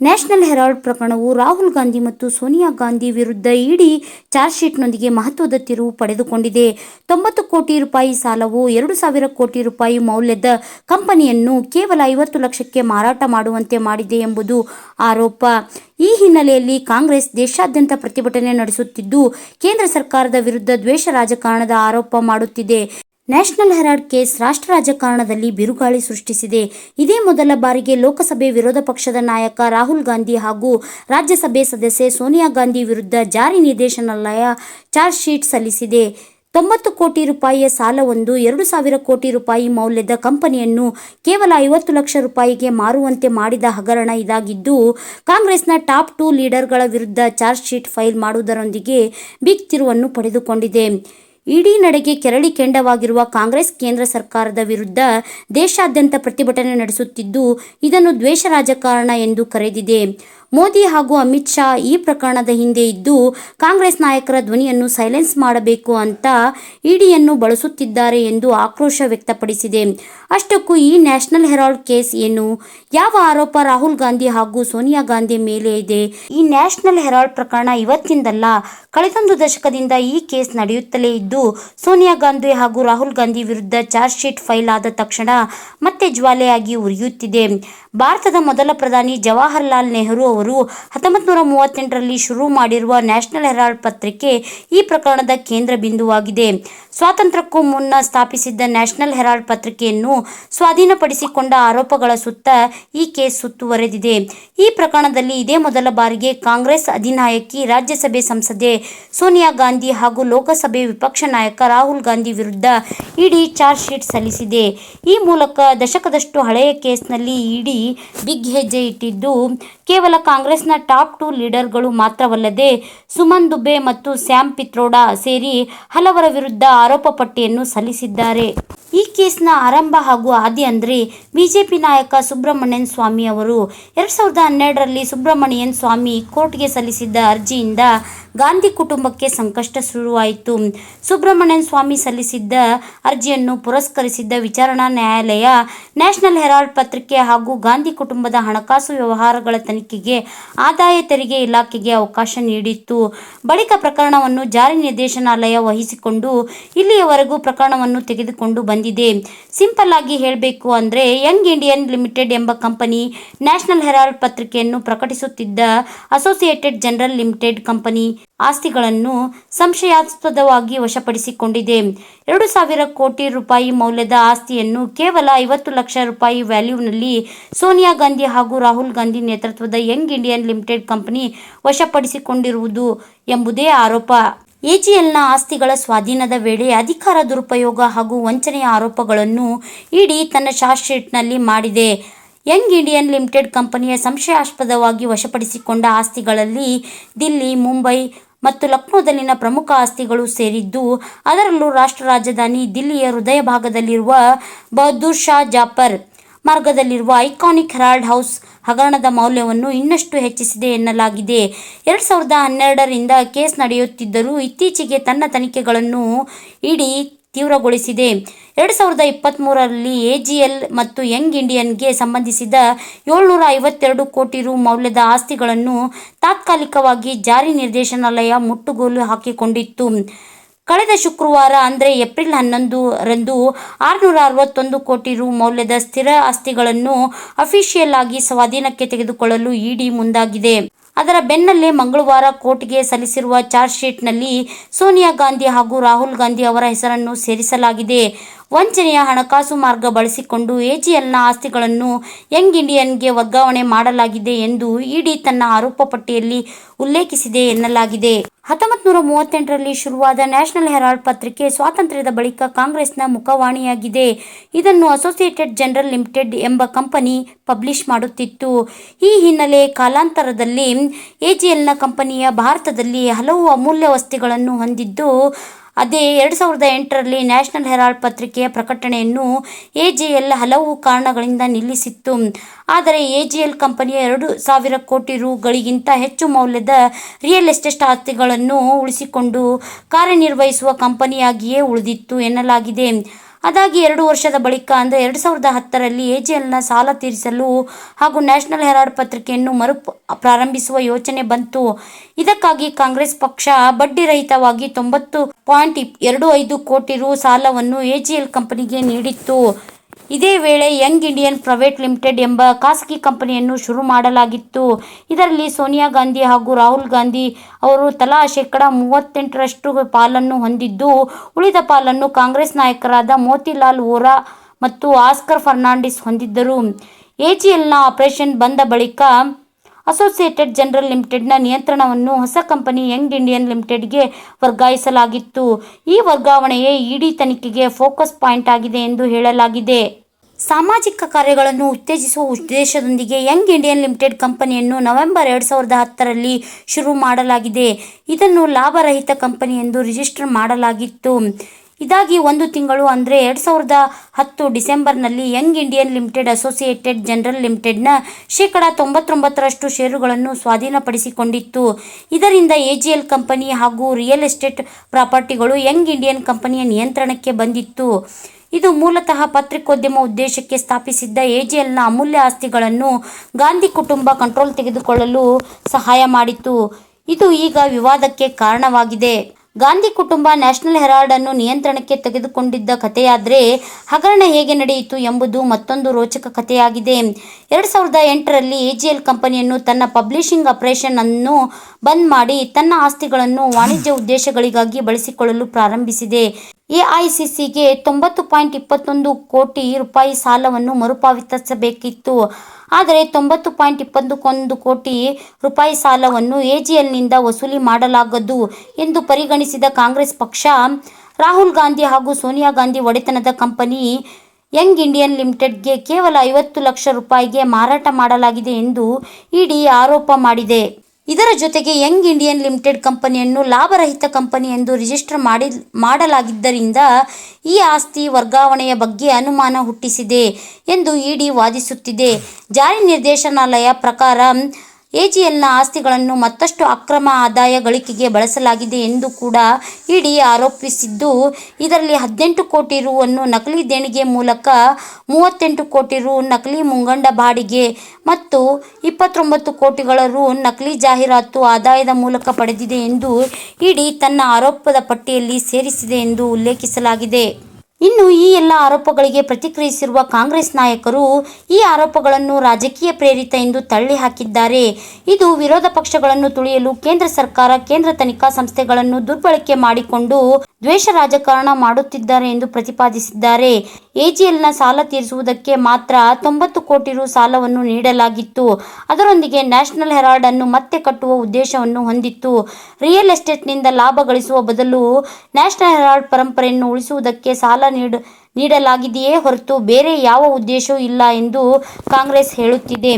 National Herald ಪ್ರಕರಣವು ರಾಹುಲ್ ಗಾಂಧಿ ಮತ್ತು ಸೋನಿಯಾ ಗಾಂಧಿ ವಿರುದ್ಧ ಇಡಿ ಚಾರ್ಜ್ ಶೀಟ್ನೊಂದಿಗೆ ಮಹತ್ವದ ತಿರುವು ಪಡೆದುಕೊಂಡಿದೆ. ತೊಂಬತ್ತು ಕೋಟಿ ರೂಪಾಯಿ ಸಾಲವು ಎರಡು ಸಾವಿರ ಕೋಟಿ ರೂಪಾಯಿ ಮೌಲ್ಯದ ಕಂಪನಿಯನ್ನು ಕೇವಲ ಐವತ್ತು ಲಕ್ಷಕ್ಕೆ ಮಾರಾಟ ಮಾಡುವಂತೆ ಮಾಡಿದೆ ಎಂಬುದು ಆರೋಪ. ಈ ಹಿನ್ನೆಲೆಯಲ್ಲಿ ಕಾಂಗ್ರೆಸ್ ದೇಶಾದ್ಯಂತ ಪ್ರತಿಭಟನೆ ನಡೆಸುತ್ತಿದ್ದು, ಕೇಂದ್ರ ಸರ್ಕಾರದ ವಿರುದ್ಧ ದ್ವೇಷ ರಾಜಕಾರಣದ ಆರೋಪ ಮಾಡುತ್ತಿದೆ. ನ್ಯಾಷನಲ್ ಹೆರಾಲ್ಡ್ ಕೇಸ್ ರಾಷ್ಟ್ರ ರಾಜಕಾರಣದಲ್ಲಿ ಬಿರುಗಾಳಿ ಸೃಷ್ಟಿಸಿದೆ. ಇದೇ ಮೊದಲ ಬಾರಿಗೆ ಲೋಕಸಭೆ ವಿರೋಧ ಪಕ್ಷದ ನಾಯಕ ರಾಹುಲ್ ಗಾಂಧಿ ಹಾಗೂ ರಾಜ್ಯಸಭೆ ಸದಸ್ಯೆ ಸೋನಿಯಾ ಗಾಂಧಿ ವಿರುದ್ಧ ಜಾರಿ ನಿರ್ದೇಶನಾಲಯ ಚಾರ್ಜ್ ಶೀಟ್ ಸಲ್ಲಿಸಿದೆ. ತೊಂಬತ್ತು ಕೋಟಿ ರೂಪಾಯಿಯ ಸಾಲವೊಂದು ಎರಡು ಸಾವಿರ ಕೋಟಿ ರೂಪಾಯಿ ಮೌಲ್ಯದ ಕಂಪನಿಯನ್ನು ಕೇವಲ ಐವತ್ತು ಲಕ್ಷ ರೂಪಾಯಿಗೆ ಮಾರುವಂತೆ ಮಾಡಿದ ಹಗರಣ ಇದಾಗಿದ್ದು, ಕಾಂಗ್ರೆಸ್ನ ಟಾಪ್ ಟೂ ಲೀಡರ್ಗಳ ವಿರುದ್ಧ ಚಾರ್ಜ್ ಶೀಟ್ ಫೈಲ್ ಮಾಡುವುದರೊಂದಿಗೆ ಬಿಗ್ ತಿರುವನ್ನು ಪಡೆದುಕೊಂಡಿದೆ. ಇಡೀ ನಡೆಗೆ ಕೆರಳಿ ಕೆಂಡವಾಗಿರುವ ಕಾಂಗ್ರೆಸ್ ಕೇಂದ್ರ ಸರ್ಕಾರದ ವಿರುದ್ಧ ದೇಶಾದ್ಯಂತ ಪ್ರತಿಭಟನೆ ನಡೆಸುತ್ತಿದ್ದು ಇದನ್ನು ದ್ವೇಷ ರಾಜಕಾರಣ ಎಂದು ಕರೆದಿದೆ. ಮೋದಿ ಹಾಗೂ ಅಮಿತ್ ಶಾ ಈ ಪ್ರಕರಣದ ಹಿಂದೆ ಇದ್ದು, ಕಾಂಗ್ರೆಸ್ ನಾಯಕರ ಧ್ವನಿಯನ್ನು ಸೈಲೆನ್ಸ್ ಮಾಡಬೇಕು ಅಂತ ಇಡಿಯನ್ನು ಬಳಸುತ್ತಿದ್ದಾರೆ ಎಂದು ಆಕ್ರೋಶ ವ್ಯಕ್ತಪಡಿಸಿದೆ. ಅಷ್ಟಕ್ಕೂ ಈ ನ್ಯಾಷನಲ್ ಹೆರಾಲ್ಡ್ ಕೇಸ್ ಏನು? ಯಾವ ಆರೋಪ ರಾಹುಲ್ ಗಾಂಧಿ ಹಾಗೂ ಸೋನಿಯಾ ಗಾಂಧಿ ಮೇಲೆ ಇದೆ? ಈ ನ್ಯಾಷನಲ್ ಹೆರಾಲ್ಡ್ ಪ್ರಕರಣ ಇವತ್ತಿಂದಲ್ಲ, ಕಳೆದೊಂದು ದಶಕದಿಂದ ಈ ಕೇಸ್ ನಡೆಯುತ್ತಲೇ ಇದ್ದು, ಸೋನಿಯಾ ಗಾಂಧಿ ಹಾಗೂ ರಾಹುಲ್ ಗಾಂಧಿ ವಿರುದ್ಧ ಚಾರ್ಜ್ ಶೀಟ್ ಫೈಲ್ ಆದ ತಕ್ಷಣ ಮತ್ತೆ ಜ್ವಾಲೆಯಾಗಿ ಉರಿಯುತ್ತಿದೆ. ಭಾರತದ ಮೊದಲ ಪ್ರಧಾನಿ ಜವಾಹರ್ಲಾಲ್ ನೆಹರು ಅವರು ಹತ್ತೊಂಬತ್ತು ನೂರ ಮೂವತ್ತೆಂಟರಲ್ಲಿ ಶುರು ಮಾಡಿರುವ ನ್ಯಾಷನಲ್ ಹೆರಾಲ್ಡ್ ಪತ್ರಿಕೆ ಈ ಪ್ರಕರಣದ ಕೇಂದ್ರ ಬಿಂದುವಾಗಿದೆ. ಸ್ವಾತಂತ್ರ್ಯಕ್ಕೂ ಮುನ್ನ ಸ್ಥಾಪಿಸಿದ್ದ ನ್ಯಾಷನಲ್ ಹೆರಾಲ್ಡ್ ಪತ್ರಿಕೆಯನ್ನು ಸ್ವಾಧೀನಪಡಿಸಿಕೊಂಡ ಆರೋಪಗಳ ಸುತ್ತ ಈ ಕೇಸ್ ಸುತ್ತುವರೆದಿದೆ. ಈ ಪ್ರಕರಣದಲ್ಲಿ ಇದೇ ಮೊದಲ ಬಾರಿಗೆ ಕಾಂಗ್ರೆಸ್ ಅಧಿನಾಯಕಿ, ರಾಜ್ಯಸಭೆ ಸಂಸದೆ ಸೋನಿಯಾ ಗಾಂಧಿ ಹಾಗೂ ಲೋಕಸಭೆ ವಿಪಕ್ಷ ನಾಯಕ ರಾಹುಲ್ ಗಾಂಧಿ ವಿರುದ್ಧ ಇಡಿ ಚಾರ್ಜ್ ಶೀಟ್ ಸಲ್ಲಿಸಿದೆ. ಈ ಮೂಲಕ ದಶಕದಷ್ಟು ಹಳೆಯ ಕೇಸ್ನಲ್ಲಿ ಇಡಿ ಬಿಗ್ ಹೆಜ್ಜೆ ಇಟ್ಟಿದ್ದು ಕೇವಲ ಕಾಂಗ್ರೆಸ್ನ ಟಾಪ್ ಟೂ ಲೀಡರ್ಗಳು ಮಾತ್ರವಲ್ಲದೆ ಸುಮನ್ ದುಬೆ ಮತ್ತು ಸ್ಯಾಮ್ ಪಿತ್ರೋಡಾ ಸೇರಿ ಹಲವರ ವಿರುದ್ಧ ಆರೋಪ ಪಟ್ಟಿಯನ್ನು ಸಲ್ಲಿಸಿದ್ದಾರೆ. ಈ ಕೇಸ್ನ ಆರಂಭ ಹಾಗೂ ಆದಿ ಅಂದರೆ ಬಿಜೆಪಿ ನಾಯಕ ಸುಬ್ರಹ್ಮಣ್ಯನ್ ಸ್ವಾಮಿ ಅವರು. ಎರಡು ಸಾವಿರದ ಹನ್ನೆರಡರಲ್ಲಿ ಸುಬ್ರಹ್ಮಣ್ಯನ್ ಸ್ವಾಮಿ ಕೋರ್ಟ್ಗೆ ಸಲ್ಲಿಸಿದ್ದ ಅರ್ಜಿಯಿಂದ ಗಾಂಧಿ ಕುಟುಂಬಕ್ಕೆ ಸಂಕಷ್ಟ ಶುರುವಾಯಿತು. ಸುಬ್ರಹ್ಮಣ್ಯನ್ ಸ್ವಾಮಿ ಸಲ್ಲಿಸಿದ್ದ ಅರ್ಜಿಯನ್ನು ಪುರಸ್ಕರಿಸಿದ್ದ ವಿಚಾರಣಾ ನ್ಯಾಯಾಲಯ, ನ್ಯಾಷನಲ್ ಹೆರಾಲ್ಡ್ ಪತ್ರಿಕೆ ಹಾಗೂ ಗಾಂಧಿ ಕುಟುಂಬದ ಹಣಕಾಸು ವ್ಯವಹಾರಗಳ ತನಿಖೆಗೆ ಆದಾಯ ತೆರಿಗೆ ಇಲಾಖೆಗೆ ಅವಕಾಶ ನೀಡಿತ್ತು. ಬಳಿಕ ಪ್ರಕರಣವನ್ನು ಜಾರಿ ನಿರ್ದೇಶನಾಲಯ ವಹಿಸಿಕೊಂಡು ಇಲ್ಲಿಯವರೆಗೂ ಪ್ರಕರಣವನ್ನು ತೆಗೆದುಕೊಂಡು ಬಂದಿದೆ. ಸಿಂಪಲ್ ಆಗಿ ಹೇಳಬೇಕು ಅಂದರೆ ಯಂಗ್ ಇಂಡಿಯನ್ ಲಿಮಿಟೆಡ್ ಎಂಬ ಕಂಪನಿ ನ್ಯಾಷನಲ್ ಹೆರಾಲ್ಡ್ ಪತ್ರಿಕೆಯನ್ನು ಪ್ರಕಟಿಸುತ್ತಿದ್ದ ಅಸೋಸಿಯೇಟೆಡ್ ಜನರಲ್ ಲಿಮಿಟೆಡ್ ಕಂಪನಿ ಆಸ್ತಿಗಳನ್ನು ಸಂಶಯಾಸ್ಪದವಾಗಿ ವಶಪಡಿಸಿಕೊಂಡಿದೆ. ಎರಡು ಸಾವಿರ ಕೋಟಿ ರೂಪಾಯಿ ಮೌಲ್ಯದ ಆಸ್ತಿಯನ್ನು ಕೇವಲ ಐವತ್ತು ಲಕ್ಷ ರೂಪಾಯಿ ವ್ಯಾಲ್ಯೂನಲ್ಲಿ ಸೋನಿಯಾ ಗಾಂಧಿ ಹಾಗೂ ರಾಹುಲ್ ಗಾಂಧಿ ನೇತೃತ್ವದ ಯಂಗ್ ಇಂಡಿಯನ್ ಲಿಮಿಟೆಡ್ ಕಂಪನಿ ವಶಪಡಿಸಿಕೊಂಡಿರುವುದು ಎಂಬುದೇ ಆರೋಪ. ಎಜಿಎಲ್ನ ಆಸ್ತಿಗಳ ಸ್ವಾಧೀನದ ವೇಳೆ ಅಧಿಕಾರ ದುರುಪಯೋಗ ಹಾಗೂ ವಂಚನೆಯ ಆರೋಪಗಳನ್ನು ಇಡಿ ತನ್ನ ಚಾರ್ಜ್ ಶೀಟ್ನಲ್ಲಿ ಮಾಡಿದೆ. ಯಂಗ್ ಇಂಡಿಯನ್ ಲಿಮಿಟೆಡ್ ಕಂಪನಿಯ ಸಂಶಯಾಸ್ಪದವಾಗಿ ವಶಪಡಿಸಿಕೊಂಡ ಆಸ್ತಿಗಳಲ್ಲಿ ದಿಲ್ಲಿ, ಮುಂಬೈ ಮತ್ತು ಲಕ್ನೋದಲ್ಲಿನ ಪ್ರಮುಖ ಆಸ್ತಿಗಳು ಸೇರಿದ್ದು, ಅದರಲ್ಲೂ ರಾಷ್ಟ್ರ ರಾಜಧಾನಿ ದಿಲ್ಲಿಯ ಹೃದಯ ಭಾಗದಲ್ಲಿರುವ ಬಹದ್ದೂರ್ ಶಾ ಜಾಫರ್. ಮಾರ್ಗದಲ್ಲಿರುವ ಐಕಾನಿಕ್ ಹೆರಾಲ್ಡ್ ಹೌಸ್ ಹಗರಣದ ಮೌಲ್ಯವನ್ನು ಇನ್ನಷ್ಟು ಹೆಚ್ಚಿಸಿದೆ ಎನ್ನಲಾಗಿದೆ. ಎರಡು ಸಾವಿರದ ಹನ್ನೆರಡರಿಂದ ಕೇಸ್ ನಡೆಯುತ್ತಿದ್ದರೂ ಇತ್ತೀಚೆಗೆ ತನ್ನ ತನಿಖೆಗಳನ್ನು ಇಡಿ ತೀವ್ರಗೊಳಿಸಿದೆ. ಎರಡು ಸಾವಿರದ ಇಪ್ಪತ್ತ್ಮೂರರಲ್ಲಿ ಎಜಿಎಲ್ ಮತ್ತು ಯಂಗ್ ಇಂಡಿಯನ್ಗೆ ಸಂಬಂಧಿಸಿದ ಏಳ್ನೂರ ಐವತ್ತೆರಡು ಕೋಟಿ ರು ಮೌಲ್ಯದ ಆಸ್ತಿಗಳನ್ನು ತಾತ್ಕಾಲಿಕವಾಗಿ ಜಾರಿ ನಿರ್ದೇಶನಾಲಯ ಮುಟ್ಟುಗೋಲು ಹಾಕಿಕೊಂಡಿತ್ತು. ಕಳೆದ ಶುಕ್ರವಾರ, ಅಂದರೆ ಏಪ್ರಿಲ್ ಹನ್ನೊಂದು ರಂದು ಆರುನೂರ ಅರವತ್ತೊಂದು ಕೋಟಿ ರು ಮೌಲ್ಯದ ಸ್ಥಿರ ಆಸ್ತಿಗಳನ್ನು ಅಫಿಷಿಯಲ್ ಆಗಿ ಸ್ವಾಧೀನಕ್ಕೆ ತೆಗೆದುಕೊಳ್ಳಲು ಇಡಿ ಮುಂದಾಗಿದೆ. ಅದರ ಬೆನ್ನಲ್ಲೇ ಮಂಗಳವಾರ ಕೋರ್ಟ್ಗೆ ಸಲ್ಲಿಸಿರುವ ಚಾರ್ಜ್ ಶೀಟ್ನಲ್ಲಿ ಸೋನಿಯಾ ಗಾಂಧಿ ಹಾಗೂ ರಾಹುಲ್ ಗಾಂಧಿ ಅವರ ಹೆಸರನ್ನು ಸೇರಿಸಲಾಗಿದೆ. ವಂಚನೆಯ ಹಣಕಾಸು ಮಾರ್ಗ ಬಳಸಿಕೊಂಡು ಎಜಿಎಲ್ನ ಆಸ್ತಿಗಳನ್ನು ಯಂಗ್ ಇಂಡಿಯನ್ಗೆ ವರ್ಗಾವಣೆ ಮಾಡಲಾಗಿದೆ ಎಂದು ಇಡಿ ತನ್ನ ಆರೋಪ ಪಟ್ಟಿಯಲ್ಲಿ ಉಲ್ಲೇಖಿಸಿದೆ ಎನ್ನಲಾಗಿದೆ. ಹತ್ತೊಂಬತ್ತು ನೂರ ಮೂವತ್ತೆಂಟರಲ್ಲಿ ಶುರುವಾದ ನ್ಯಾಷನಲ್ ಹೆರಾಲ್ಡ್ ಪತ್ರಿಕೆ ಸ್ವಾತಂತ್ರ್ಯದ ಬಳಿಕ ಕಾಂಗ್ರೆಸ್ನ ಮುಖವಾಣಿಯಾಗಿದೆ. ಇದನ್ನು ಅಸೋಸಿಯೇಟೆಡ್ ಜನರಲ್ ಲಿಮಿಟೆಡ್ ಎಂಬ ಕಂಪನಿ ಪಬ್ಲಿಷ್ ಮಾಡುತ್ತಿತ್ತು. ಈ ಹಿನ್ನೆಲೆ ಕಾಲಾಂತರದಲ್ಲಿ ಎಜಿಎಲ್ನ ಕಂಪನಿಯ ಭಾರತದಲ್ಲಿ ಹಲವು ಅಮೂಲ್ಯ ವಸ್ತುಗಳನ್ನು ಹೊಂದಿದ್ದು ಅದೇ ಎರಡು ಸಾವಿರದ ಎಂಟರಲ್ಲಿ ನ್ಯಾಷನಲ್ ಹೆರಾಲ್ಡ್ ಪತ್ರಿಕೆಯ ಪ್ರಕಟಣೆಯನ್ನು ಎಜಿಎಲ್ ಹಲವು ಕಾರಣಗಳಿಂದ ನಿಲ್ಲಿಸಿತ್ತು. ಆದರೆ ಎಜಿಎಲ್ ಕಂಪನಿಯ ಎರಡು ಸಾವಿರ ಕೋಟಿ ರುಗಳಿಗಿಂತ ಹೆಚ್ಚು ಮೌಲ್ಯದ ರಿಯಲ್ ಎಸ್ಟೇಟ್ ಆಸ್ತಿಗಳನ್ನು ಉಳಿಸಿಕೊಂಡು ಕಾರ್ಯನಿರ್ವಹಿಸುವ ಕಂಪನಿಯಾಗಿಯೇ ಉಳಿದಿತ್ತು ಎನ್ನಲಾಗಿದೆ. ಅದಾಗಿ ಎರಡು ವರ್ಷದ ಬಳಿಕ ಅಂದರೆ ಎರಡು ಸಾವಿರದ ಹತ್ತರಲ್ಲಿ ಎಜಿಎಲ್ನ ಸಾಲ ತೀರಿಸಲು ಹಾಗೂ ನ್ಯಾಷನಲ್ ಹೆರಾಲ್ಡ್ ಪತ್ರಿಕೆಯನ್ನು ಮರು ಪ್ರಾರಂಭಿಸುವ ಯೋಚನೆ ಬಂತು. ಇದಕ್ಕಾಗಿ ಕಾಂಗ್ರೆಸ್ ಪಕ್ಷ ಬಡ್ಡಿರಹಿತವಾಗಿ ತೊಂಬತ್ತು ಪಾಯಿಂಟ್ ಎರಡು ಐದು ಕೋಟಿ ರು ಸಾಲವನ್ನು ಎಜಿಎಲ್ ಕಂಪನಿಗೆ ನೀಡಿತ್ತು. ಇದೇ ವೇಳೆ ಯಂಗ್ ಇಂಡಿಯನ್ ಪ್ರೈವೇಟ್ ಲಿಮಿಟೆಡ್ ಎಂಬ ಖಾಸಗಿ ಕಂಪನಿಯನ್ನು ಶುರು ಮಾಡಲಾಗಿತ್ತು. ಇದರಲ್ಲಿ ಸೋನಿಯಾ ಗಾಂಧಿ ಹಾಗೂ ರಾಹುಲ್ ಗಾಂಧಿ ಅವರು ತಲಾ ಶೇಕಡ ಮೂವತ್ತೆಂಟರಷ್ಟು ಪಾಲನ್ನು ಹೊಂದಿದ್ದು, ಉಳಿದ ಪಾಲನ್ನು ಕಾಂಗ್ರೆಸ್ ನಾಯಕರಾದ ಮೋತಿಲಾಲ್ ವೋರಾ ಮತ್ತು ಆಸ್ಕರ್ ಫರ್ನಾಂಡಿಸ್ ಹೊಂದಿದ್ದರು. ಎಜಿಎಲ್ನ ಆಪರೇಷನ್ ಬಂದ ಬಳಿಕ ಅಸೋಸಿಯೇಟೆಡ್ ಜನರಲ್ ಲಿಮಿಟೆಡ್ನ ನಿಯಂತ್ರಣವನ್ನು ಹೊಸ ಕಂಪನಿ ಯಂಗ್ ಇಂಡಿಯನ್ ಲಿಮಿಟೆಡ್ಗೆ ವರ್ಗಾಯಿಸಲಾಗಿತ್ತು. ಈ ವರ್ಗಾವಣೆಯೇ ಇಡಿ ತನಿಖೆಗೆ ಫೋಕಸ್ ಪಾಯಿಂಟ್ ಆಗಿದೆ ಎಂದು ಹೇಳಲಾಗಿದೆ. ಸಾಮಾಜಿಕ ಕಾರ್ಯಗಳನ್ನು ಉತ್ತೇಜಿಸುವ ಉದ್ದೇಶದೊಂದಿಗೆ ಯಂಗ್ ಇಂಡಿಯನ್ ಲಿಮಿಟೆಡ್ ಕಂಪನಿಯನ್ನು ನವೆಂಬರ್ ಎರಡು ಸಾವಿರದ ಹತ್ತರಲ್ಲಿ ಶುರು ಮಾಡಲಾಗಿದೆ. ಇದನ್ನು ಲಾಭರಹಿತ ಕಂಪನಿ ಎಂದು ರಿಜಿಸ್ಟರ್ ಮಾಡಲಾಗಿತ್ತು. ಇದಾಗಿ ಒಂದು ತಿಂಗಳು ಅಂದರೆ ಎರಡು ಸಾವಿರದ ಹತ್ತು ಡಿಸೆಂಬರ್ನಲ್ಲಿ Young Indian Limited Associated Journal ಲಿಮಿಟೆಡ್ನ ಶೇಕಡಾ ತೊಂಬತ್ತೊಂಬತ್ತರಷ್ಟು ಷೇರುಗಳನ್ನು ಸ್ವಾಧೀನಪಡಿಸಿಕೊಂಡಿತ್ತು. ಇದರಿಂದ ಎಜಿಎಲ್ ಕಂಪನಿ ಹಾಗೂ ರಿಯಲ್ ಎಸ್ಟೇಟ್ ಪ್ರಾಪರ್ಟಿಗಳು ಯಂಗ್ ಇಂಡಿಯನ್ ಕಂಪನಿಯ ನಿಯಂತ್ರಣಕ್ಕೆ ಬಂದಿತ್ತು. ಇದು ಮೂಲತಃ ಪತ್ರಿಕೋದ್ಯಮ ಉದ್ದೇಶಕ್ಕೆ ಸ್ಥಾಪಿಸಿದ್ದ ಎಜಿಎಲ್ನ ಅಮೂಲ್ಯ ಆಸ್ತಿಗಳನ್ನು ಗಾಂಧಿ ಕುಟುಂಬ ಕಂಟ್ರೋಲ್ ತೆಗೆದುಕೊಳ್ಳಲು ಸಹಾಯ ಮಾಡಿತು ಇದು ಈಗ ವಿವಾದಕ್ಕೆ ಕಾರಣವಾಗಿದೆ. ಗಾಂಧಿ ಕುಟುಂಬ ನ್ಯಾಷನಲ್ ಹೆರಾಲ್ಡ್ ಅನ್ನು ನಿಯಂತ್ರಣಕ್ಕೆ ತೆಗೆದುಕೊಂಡಿದ್ದ ಕಥೆಯಾದರೆ, ಹಗರಣ ಹೇಗೆ ನಡೆಯಿತು ಎಂಬುದು ಮತ್ತೊಂದು ರೋಚಕ ಕಥೆಯಾಗಿದೆ. ಎರಡು ಸಾವಿರದ ಎಂಟರಲ್ಲಿ ಎಜಿಎಲ್ ಕಂಪನಿಯನ್ನು ತನ್ನ ಪಬ್ಲಿಷಿಂಗ್ ಆಪರೇಷನ್ ಅನ್ನು ಬಂದ್ ಮಾಡಿ ತನ್ನ ಆಸ್ತಿಗಳನ್ನು ವಾಣಿಜ್ಯ ಉದ್ದೇಶಗಳಿಗಾಗಿ ಬಳಸಿಕೊಳ್ಳಲು ಪ್ರಾರಂಭಿಸಿದೆ. ಎಐಸಿಸಿಗೆ ತೊಂಬತ್ತು ಪಾಯಿಂಟ್ ಇಪ್ಪತ್ತೊಂದು ಕೋಟಿ ರೂಪಾಯಿ ಸಾಲವನ್ನು ಮರುಪಾವತಿಸಬೇಕಿತ್ತು. ಆದರೆ ತೊಂಬತ್ತು ಪಾಯಿಂಟ್ ಇಪ್ಪತ್ತೊಂದು ಕೋಟಿ ರೂಪಾಯಿ ಸಾಲವನ್ನು ಎಜಿಎಲ್ನಿಂದ ವಸೂಲಿ ಮಾಡಲಾಗದು ಎಂದು ಪರಿಗಣಿಸಿದ ಕಾಂಗ್ರೆಸ್ ಪಕ್ಷ, ರಾಹುಲ್ ಗಾಂಧಿ ಹಾಗೂ ಸೋನಿಯಾ ಗಾಂಧಿ ಒಡೆತನದ ಕಂಪನಿ ಯಂಗ್ ಇಂಡಿಯನ್ ಲಿಮಿಟೆಡ್ಗೆ ಕೇವಲ ಐವತ್ತು ಲಕ್ಷ ರೂಪಾಯಿಗೆ ಮಾರಾಟ ಮಾಡಲಾಗಿದೆ ಎಂದು ಇಡಿ ಆರೋಪ ಮಾಡಿದೆ. ಇದರ ಜೊತೆಗೆ ಯಂಗ್ ಇಂಡಿಯನ್ ಲಿಮಿಟೆಡ್ ಕಂಪನಿಯನ್ನು ಲಾಭರಹಿತ ಕಂಪನಿ ಎಂದು ರಿಜಿಸ್ಟರ್ ಮಾಡಿ ಮಾಡಲಾಗಿದ್ದರಿಂದ ಈ ಆಸ್ತಿ ವರ್ಗಾವಣೆಯ ಬಗ್ಗೆ ಅನುಮಾನ ಹುಟ್ಟಿಸಿದೆ ಎಂದು ಇಡಿ ವಾದಿಸುತ್ತಿದೆ. ಜಾರಿ ನಿರ್ದೇಶನಾಲಯ ಪ್ರಕಾರ ಎಜಿಎಲ್ನ ಆಸ್ತಿಗಳನ್ನು ಮತ್ತಷ್ಟು ಅಕ್ರಮ ಆದಾಯ ಗಳಿಕೆಗೆ ಬಳಸಲಾಗಿದೆ ಎಂದು ಕೂಡ ಇಡಿ ಆರೋಪಿಸಿದ್ದು, ಇದರಲ್ಲಿ ಹದಿನೆಂಟು ಕೋಟಿ ರುವನ್ನು ನಕಲಿ ದೇಣಿಗೆ ಮೂಲಕ, ಮೂವತ್ತೆಂಟು ಕೋಟಿ ರು ನಕಲಿ ಮುಂಗಂಡ ಬಾಡಿಗೆ ಮತ್ತು ಇಪ್ಪತ್ತೊಂಬತ್ತು ಕೋಟಿಗಳ ರು ನಕಲಿ ಜಾಹೀರಾತು ಆದಾಯದ ಮೂಲಕ ಪಡೆದಿದೆ ಎಂದು ಇಡಿ ತನ್ನ ಆರೋಪದ ಪಟ್ಟಿಯಲ್ಲಿ ಸೇರಿಸಿದೆ ಎಂದು ಉಲ್ಲೇಖಿಸಲಾಗಿದೆ. ಇನ್ನು ಈ ಎಲ್ಲ ಆರೋಪಗಳಿಗೆ ಪ್ರತಿಕ್ರಿಯಿಸಿರುವ ಕಾಂಗ್ರೆಸ್ ನಾಯಕರು ಈ ಆರೋಪಗಳನ್ನು ರಾಜಕೀಯ ಪ್ರೇರಿತ ಎಂದು ತಳ್ಳಿ ಹಾಕಿದ್ದಾರೆ ಇದು ವಿರೋಧ ಪಕ್ಷಗಳನ್ನು ತುಳಿಯಲು ಕೇಂದ್ರ ಸರ್ಕಾರ ಕೇಂದ್ರ ತನಿಖಾ ಸಂಸ್ಥೆಗಳನ್ನು ದುರ್ಬಳಕೆ ಮಾಡಿಕೊಂಡು ದ್ವೇಷ ರಾಜಕಾರಣ ಮಾಡುತ್ತಿದ್ದಾರೆ ಎಂದು ಪ್ರತಿಪಾದಿಸಿದ್ದಾರೆ. ಎಜಿಎಲ್ನ ಸಾಲ ತೀರಿಸುವುದಕ್ಕೆ ಮಾತ್ರ ತೊಂಬತ್ತು ಕೋಟಿ ರು ಸಾಲವನ್ನು ನೀಡಲಾಗಿತ್ತು. ಅದರೊಂದಿಗೆ ನ್ಯಾಷನಲ್ ಹೆರಾಲ್ಡ್ ಅನ್ನು ಮತ್ತೆ ಕಟ್ಟುವ ಉದ್ದೇಶವನ್ನು ಹೊಂದಿತ್ತು. ರಿಯಲ್ ಎಸ್ಟೇಟ್ನಿಂದ ಲಾಭ ಗಳಿಸುವ ಬದಲು ನ್ಯಾಷನಲ್ ಹೆರಾಲ್ಡ್ ಪರಂಪರೆಯನ್ನು ಉಳಿಸುವುದಕ್ಕೆ ಸಾಲ ನೀಡ, ನೀಡಲಾಗಿದೆಯೇ ಹೊರತು ಬೇರೆ ಯಾವ ಉದ್ದೇಶವೂ ಇಲ್ಲ ಎಂದು ಕಾಂಗ್ರೆಸ್ ಹೇಳುತ್ತಿದೆ.